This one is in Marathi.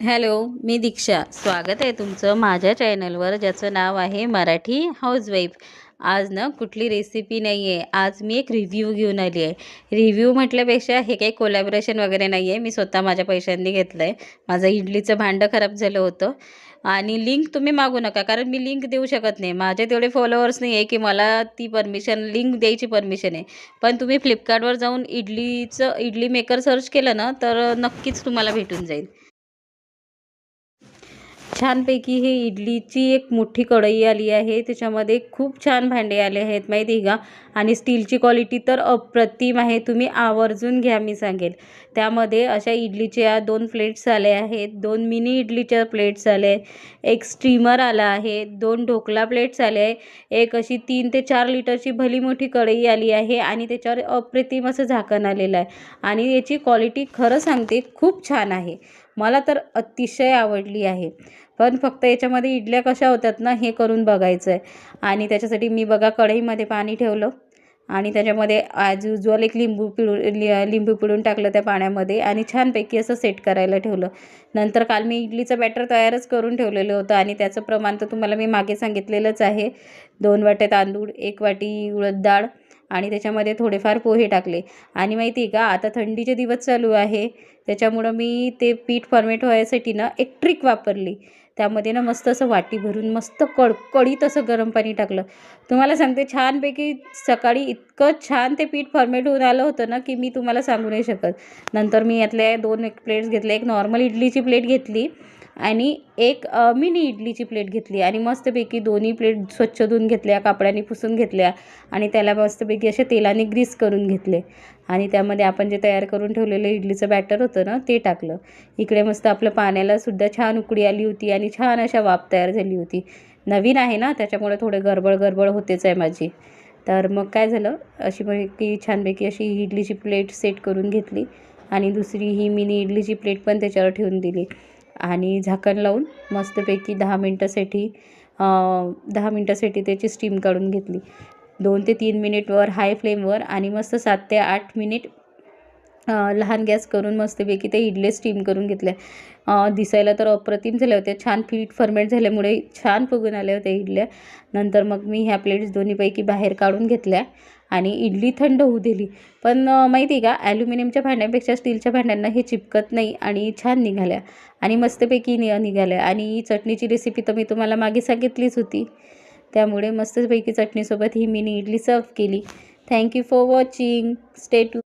हॅलो मी दीक्षा. स्वागत आहे तुमचं माझ्या चॅनलवर ज्याचं नाव आहे मराठी हाऊसवाईफ. आज ना कुठली रेसिपी नाही आहे आज मी एक रिव्ह्यू घेऊन आली आहे. रिव्ह्यू म्हटल्यापेक्षा हे काही कोलॅबरेशन वगैरे नाही आहे मी स्वतः माझ्या पैशांनी घेतलं आहे माझं इडलीचं भांडं खराब झालं होतं. आणि लिंक तुम्ही मागू नका कारण मी लिंक देऊ शकत नाही. माझे तेवढे फॉलोअर्स नाही आहे की मला ती परमिशन लिंक द्यायची परमिशन आहे. पण तुम्ही फ्लिपकार्टवर जाऊन इडलीचं इडली मेकर सर्च केलं ना तर नक्कीच तुम्हाला भेटून जाईल. छानपैकी हे इडलीची एक मोठी कढई आली आहे. त्याच्यामध्ये खूप छान भांडे आले आहेत माहिती आहे का? आणि स्टीलची क्वालिटी तर अप्रतिम आहे. तुम्ही आवर्जून घ्या मी सांगेल. त्यामध्ये अशा इडलीच्या दोन प्लेट्स आल्या आहेत. दोन मिनी इडलीच्या प्लेट्स आले एक स्टीमर आला आहे. दोन ढोकला प्लेट्स आले आहे एक अशी तीन ते चार लिटरची भली मोठी कढई आली आहे आणि त्याच्यावर अप्रतिम असं झाकण आलेलं आहे. आणि याची क्वालिटी खरं सांगते खूप छान आहे. मला तर अतिशय आवडली आहे. पण फक्त याच्यामध्ये इडल्या कशा होतात ना हे करून बघायचं आहे आणि त्याच्यासाठी मी बघा कढईमध्ये पाणी ठेवलं. आणि त्याच्यामध्ये ॲज युजल एक लिंबू पिळू लि लिंबू पिळून टाकलं त्या पाण्यामध्ये आणि छानपैकी असं सेट करायला ठेवलं. नंतर काल मी इडलीचं बॅटर तयारच करून ठेवलेलं होतं आणि त्याचं प्रमाण तर तुम्हाला मी मागे सांगितलेलंच आहे. दोन वाटे तांदूळ एक वाटी उडद डाळ आणि त्याच्यामध्ये थोडेफार पोहे टाकले. आणि माहिती आहे का आता थंडीचे दिवस चालू आहे. त्याच्यामुळं मी ते पीठ फर्मेट व्हायसाठी ना एक ट्रिक वापरली. त्यामध्ये ना मस्त असं वाटी भरून मस्त कडकडीत असं गरम पाणी टाकलं. तुम्हाला सांगते छानपैकी सकाळी इतकं छान ते पीठ फर्मेट होऊन आलं होतं ना की मी तुम्हाला सांगू नाही शकत. नंतर मी यातल्या दोन एक प्लेट्स घेतले एक नॉर्मल इडलीची प्लेट घेतली. आणि एक मिनी इडलीची प्लेट घेतली आणि मस्तपैकी दोन्ही प्लेट स्वच्छ धुवून घेतल्या कापडाने पुसून घेतल्या आणि त्याला मस्तपैकी असे तेलाने ग्रीस करून घेतले. आणि त्यामध्ये आपण जे तयार करून ठेवलेलं इडलीचं बॅटर होतं ना ते टाकलं. इकडे मस्त आपलं पाण्याला सुद्धा छान उकळी आली होती आणि छान अशा वाफ तयार झाली होती. नवीन आहे ना त्याच्यामुळे थोडे गडबड गडबड होतेच आहे माझी. तर मग काय झालं अशी की छानपैकी अशी इडलीची प्लेट सेट करून घेतली आणि दुसरी ही मिनी इडलीची प्लेट पण त्याच्यावर ठेवून दिली. आणि झाकण लावून मस्तपैकी दहा मिनटासाठी दहा मिनटासाठी त्याची स्टीम काढून घेतली. दोन ते तीन मिनिटवर हाय फ्लेमवर आणि मस्त सात ते आठ मिनिट लहान गॅस करून मस्तपैकी ते इडले स्टीम करून घेतल्या दिसायला तर अप्रतिम झाल्या होत्या छान पीठ फर्मेट झाल्यामुळे छान फुगून आल्या होत्या इडल्या नंतर मग मी ह्या प्लेट्स दोन्हीपैकी बाहेर काढून घेतल्या आणि इडली थंड होऊ दिली. पण माहिती आहे का ॲल्युमिनियमच्या भांड्यांपेक्षा स्टीलच्या भांड्यांना हे चिपकत नाही आणि छान निघाल्या आणि मस्तपैकी नि निघाल्या. आणि चटणीची रेसिपी तर मी तुम्हाला मागे सांगितलीच होती. त्यामुळे मस्तपैकी चटणीसोबत ही मिनी इडली सर्व केली. Thank you for watching stay to